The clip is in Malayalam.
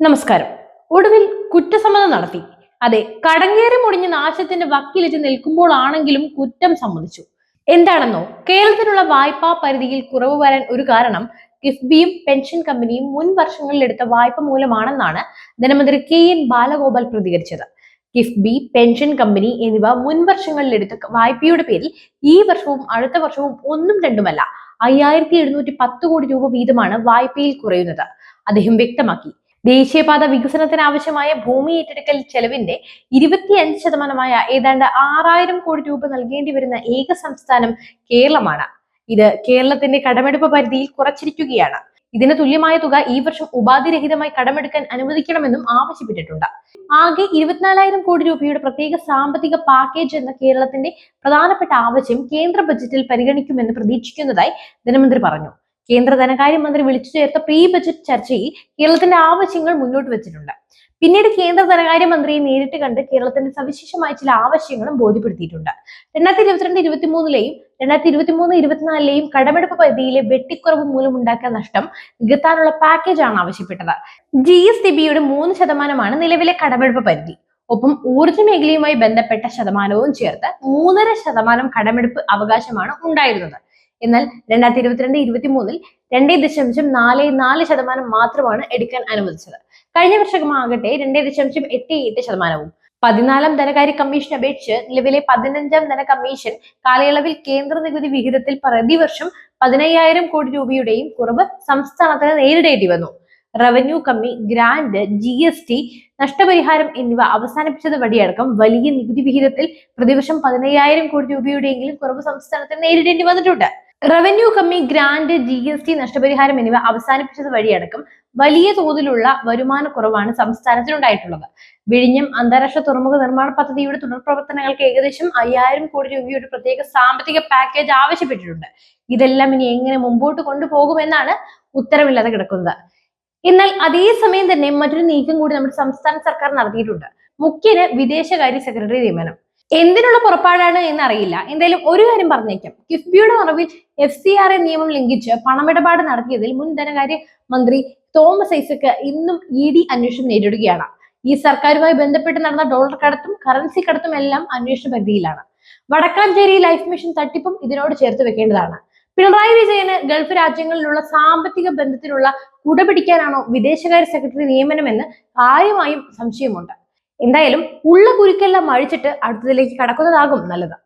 നമസ്കാരം. ഒടുവിൽ കുറ്റസമ്മതം നടത്തി. അതെ കടങ്ങേറി മുടിഞ്ഞ് നാശത്തിന്റെ വക്കിലിച്ച് നിൽക്കുമ്പോഴാണെങ്കിലും കുറ്റം സമ്മതിച്ചു. എന്താണെന്നോ? കേരളത്തിനുള്ള വായ്പാ പരിധിയിൽ കുറവ് വരാൻ ഒരു കാരണം കിഫ്ബിയും പെൻഷൻ കമ്പനിയും മുൻ വർഷങ്ങളിൽ എടുത്ത വായ്പ മൂലമാണെന്നാണ് ധനമന്ത്രി കെ എൻ ബാലഗോപാൽ പ്രതികരിച്ചത്. കിഫ്ബി പെൻഷൻ കമ്പനി എന്നിവ മുൻ വർഷങ്ങളിൽ എടുത്ത വായ്പയുടെ പേരിൽ ഈ വർഷവും അടുത്ത വർഷവും ഒന്നും രണ്ടുമല്ല. അയ്യായിരത്തി എഴുന്നൂറ്റി പത്ത് കോടി രൂപ വീതമാണ് വായ്പയിൽ കുറയുന്നത്. അദ്ദേഹം വ്യക്തമാക്കി ദേശീയപാത വികസനത്തിന് ആവശ്യമായ ഭൂമി ഏറ്റെടുക്കൽ ചെലവിന്റെ ഇരുപത്തിയഞ്ച് ശതമാനമായ ഏതാണ്ട് ആറായിരം കോടി രൂപ നൽകേണ്ടി വരുന്ന ഏക സംസ്ഥാനം കേരളമാണ്. ഇത് കേരളത്തിന്റെ കടമെടുപ്പ് പരിധിയിൽ കുറച്ചിരിക്കുകയാണ്. ഇതിന് തുല്യമായ തുക ഈ വർഷം ഉപാധിരഹിതമായി കടമെടുക്കാൻ അനുവദിക്കണമെന്നും ആവശ്യപ്പെട്ടിട്ടുണ്ട്. ആകെ ഇരുപത്തിനാലായിരം കോടി രൂപയുടെ പ്രത്യേക സാമ്പത്തിക പാക്കേജ് എന്ന കേരളത്തിന്റെ പ്രധാനപ്പെട്ട ആവശ്യം കേന്ദ്ര ബജറ്റിൽ പരിഗണിക്കുമെന്ന് പ്രതീക്ഷിക്കുന്നതായി ധനമന്ത്രി പറഞ്ഞു. കേന്ദ്ര ധനകാര്യമന്ത്രി വിളിച്ചു ചേർത്ത പ്രീ ബജറ്റ് ചർച്ചയിൽ കേരളത്തിന്റെ ആവശ്യങ്ങൾ മുന്നോട്ട് വെച്ചിട്ടുണ്ട്. പിന്നീട് കേന്ദ്ര ധനകാര്യമന്ത്രിയെ നേരിട്ട് കണ്ട് കേരളത്തിന്റെ സവിശേഷമായ ചില ആവശ്യങ്ങളും ബോധ്യപ്പെടുത്തിയിട്ടുണ്ട്. രണ്ടായിരത്തി ഇരുപത്തിരണ്ട് ഇരുപത്തി മൂന്നിലെയും രണ്ടായിരത്തി ഇരുപത്തി മൂന്ന് ഇരുപത്തിനാലിലെയും കടമെടുപ്പ് പരിധിയിലെ വെട്ടിക്കുറവ് മൂലം ഉണ്ടാക്കിയ നഷ്ടം നികത്താനുള്ള പാക്കേജാണ് ആവശ്യപ്പെട്ടത്. ജി എസ് ടി ബിയുടെ മൂന്ന് ശതമാനമാണ് നിലവിലെ കടമെടുപ്പ് പരിധി. ഒപ്പം ഊർജ മേഖലയുമായി ബന്ധപ്പെട്ട ശതമാനവും ചേർത്ത് മൂന്നര ശതമാനം കടമെടുപ്പ് അവകാശമാണ് ഉണ്ടായിരുന്നത്. എന്നാൽ രണ്ടായിരത്തി ഇരുപത്തിരണ്ട് ഇരുപത്തി മൂന്നിൽ രണ്ടേ ദശാംശം നാല് നാല് ശതമാനം മാത്രമാണ് എടുക്കാൻ അനുവദിച്ചത്. കഴിഞ്ഞ വർഷമാകട്ടെ രണ്ടേ ദശാംശം എട്ട് എട്ട് ശതമാനവും. പതിനാലാം ധനകാര്യ കമ്മീഷൻ അപേക്ഷിച്ച് നിലവിലെ പതിനഞ്ചാം ധന കമ്മീഷൻ കാലയളവിൽ കേന്ദ്ര നികുതി വിഹിതത്തിൽ പ്രതിവർഷം പതിനയ്യായിരം കോടി രൂപയുടെയും കുറവ് സംസ്ഥാനത്തിന് നേരിടേണ്ടി വന്നു. റവന്യൂ കമ്മി ഗ്രാന്റ് ജി എസ് ടി നഷ്ടപരിഹാരം എന്നിവ അവസാനിപ്പിച്ചത് വഴിയടക്കം വലിയ നികുതി വിഹിതത്തിൽ പ്രതിവർഷം പതിനയ്യായിരം കോടി രൂപയുടെയെങ്കിലും കുറവ് സംസ്ഥാനത്തിന് നേരിടേണ്ടി വന്നിട്ടുണ്ട്. റവന്യൂ കമ്മി ഗ്രാന്റ് ജി എസ് ടി നഷ്ടപരിഹാരം എന്നിവ അവസാനിപ്പിച്ചത് വഴിയടക്കം വലിയ തോതിലുള്ള വരുമാന വരുമാനക്കുറവാണ് സംസ്ഥാനത്തിനുണ്ടായിട്ടുള്ളത്. വിഴിഞ്ഞം അന്താരാഷ്ട്ര തുറമുഖ നിർമ്മാണ പദ്ധതിയുടെ തുടർ പ്രവർത്തനങ്ങൾക്ക് ഏകദേശം അയ്യായിരം കോടി രൂപയുടെ പ്രത്യേക സാമ്പത്തിക പാക്കേജ് ആവശ്യപ്പെട്ടിട്ടുണ്ട്. ഇതെല്ലാം ഇനി എങ്ങനെ മുമ്പോട്ട് കൊണ്ടുപോകുമെന്നാണ് ഉത്തരവില്ലാതെ കിടക്കുന്നത്. എന്നാൽ അതേസമയം തന്നെ മറ്റൊരു നീക്കം കൂടി നമ്മുടെ സംസ്ഥാന സർക്കാർ നടത്തിയിട്ടുണ്ട്. മുഖ്യന് വിദേശകാര്യ സെക്രട്ടറി നിയമനം. എന്തിനുള്ള പുറപ്പാടാണ് എന്ന് അറിയില്ല എന്തായാലും ഒരു കാര്യം പറഞ്ഞേക്കാം. കിഫ്ബിയുടെ മറവിൽ എഫ് സി ആർ എ നിയമം ലംഘിച്ച് പണമിടപാട് നടത്തിയതിൽ മുൻ ധനകാര്യ മന്ത്രി തോമസ് ഐസക്ക് ഇന്നും ഇ ഡി അന്വേഷണം നേരിടുകയാണ്. ഈ സർക്കാരുമായി ബന്ധപ്പെട്ട് നടന്ന ഡോളർ കടത്തും കറൻസി കടത്തും എല്ലാം അന്വേഷണ പരിധിയിലാണ്. വടക്കാഞ്ചേരി ലൈഫ് മിഷൻ തട്ടിപ്പും ഇതിനോട് ചേർത്ത് വെക്കേണ്ടതാണ്. പിണറായി വിജയന് ഗൾഫ് രാജ്യങ്ങളിലുള്ള സാമ്പത്തിക ബന്ധത്തിനുള്ള കുടപിടിക്കാനാണോ വിദേശകാര്യ സെക്രട്ടറി നിയമനമെന്ന് കാര്യമായും സംശയമുണ്ട്. എന്തായാലും ഉള്ള കുരുക്കെല്ലാം അഴിച്ചിട്ട് അടുത്തതിലേക്ക് കടക്കുന്നതാകും നല്ലത്.